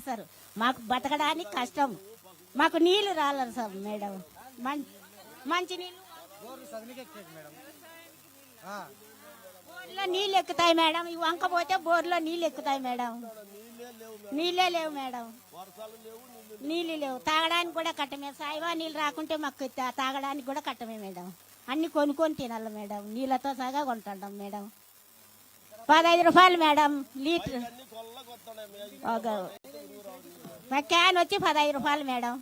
చేయండి సార్. మాకు బతకడానికి కష్టం. మాకు నీళ్ళు రాలేదు సార్ మేడం. మంచి నీళ్ళు. బోర్లు నీళ్ళు ఎక్కుతాయి మేడం. ఈ వంక పోతే బోర్లో నీళ్ళు ఎక్కుతాయి మేడం. నీళ్ళే లేవు మేడం. నీళ్ళు లేవు. తాగడానికి కూడా కట్టమే. సాయివా నీళ్ళు రాకుంటే మాకు తాగడానికి కూడా కట్టమే మేడం. అన్ని కొనుక్కొని తినాలి మేడం. నీళ్ళతో సగా కొంటుంటాం మేడం. పదహైదు రూపాయలు మేడం. లీటర్. మా క్యాన్ వచ్చి పదహైదు రూపాయలు మేడం.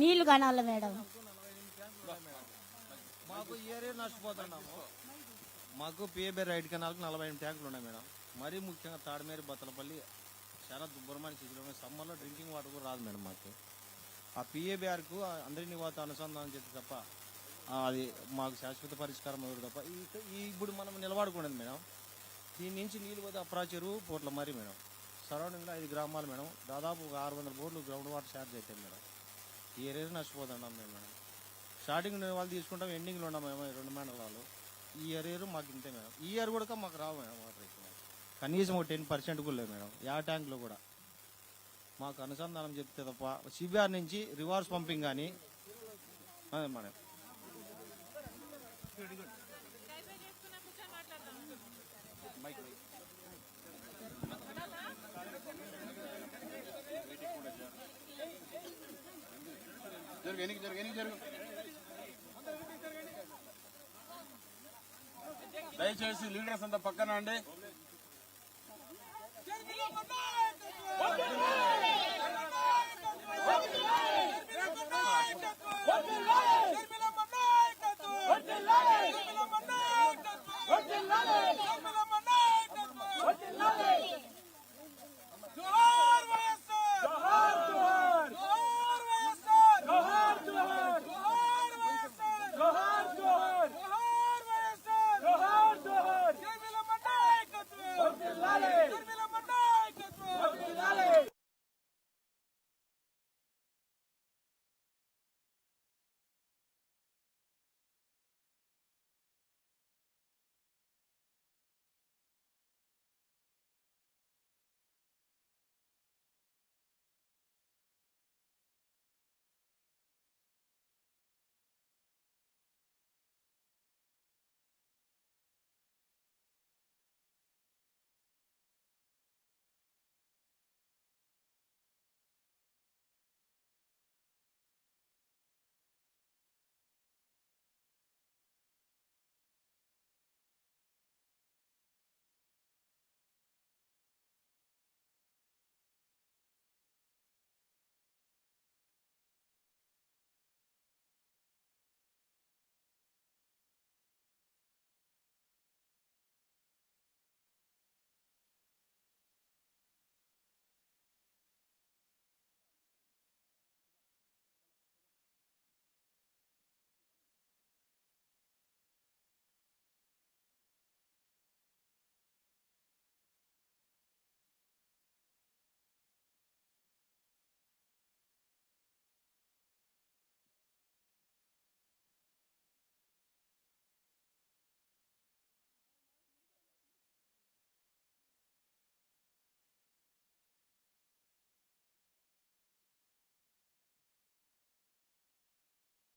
నీళ్ళు కొనాలి మేడం. మాకు ఈ నష్టపోతున్నాము. మాకు పిఏబీ రైడ్ కెనాల్కి నలభై ఎనిమిది ట్యాంకులు ఉన్నాయి మేడం. మరీ ముఖ్యంగా తాడమేరి బత్తలపల్లి చాలా దుబ్బరమైన స్థితిలో ఉన్నాయి సమ్మర్లో డ్రింకింగ్ వాటర్ కూడా రాదు మేడం మాకు. ఆ పిఏబీఆర్కు అందరినీ నివాత అనుసంధానం చేస్తే తప్ప అది మాకు శాశ్వత పరిష్కారం అవ్వదు తప్ప ఈ ఇప్పుడు మనం నిలబడకూడదు మేడం. దీని నుంచి నీళ్ళు పోతే అప్రా పోట్ల మరి మేడం. సరౌండింగ్లో ఐదు గ్రామాలు మేడం. దాదాపు ఒక ఆరు వందల బోర్లు గ్రౌండ్ వాటర్ ఛార్జ్ అవుతాయి మేడం. ఈ ఏరియా నష్టపోతున్నాం మేము మేడం. స్టార్టింగ్ వాళ్ళు తీసుకుంటాం ఎండింగ్లో ఉన్నాం మేము రెండు మండలాలు ఈ ఇయర్ మాకు ఇంతే మేడం. ఈ ఇయర్ కూడా మాకు రావు మేడం వాటర్ అయితే కనీసం ఒక టెన్ పర్సెంట్ కూడా లేదు మేడం. యా ట్యాంక్లో కూడా. మాకు అనుసంధానం చెప్తే తప్ప సిబిఆర్ నుంచి రివర్స్ పంపింగ్ కానీ మేడం. జరుగు ఎనికి జరుగు ఎనికి జరుగు దయచేసి లీడర్స్ అంతా పక్కన అండి వర్తిల్లాలి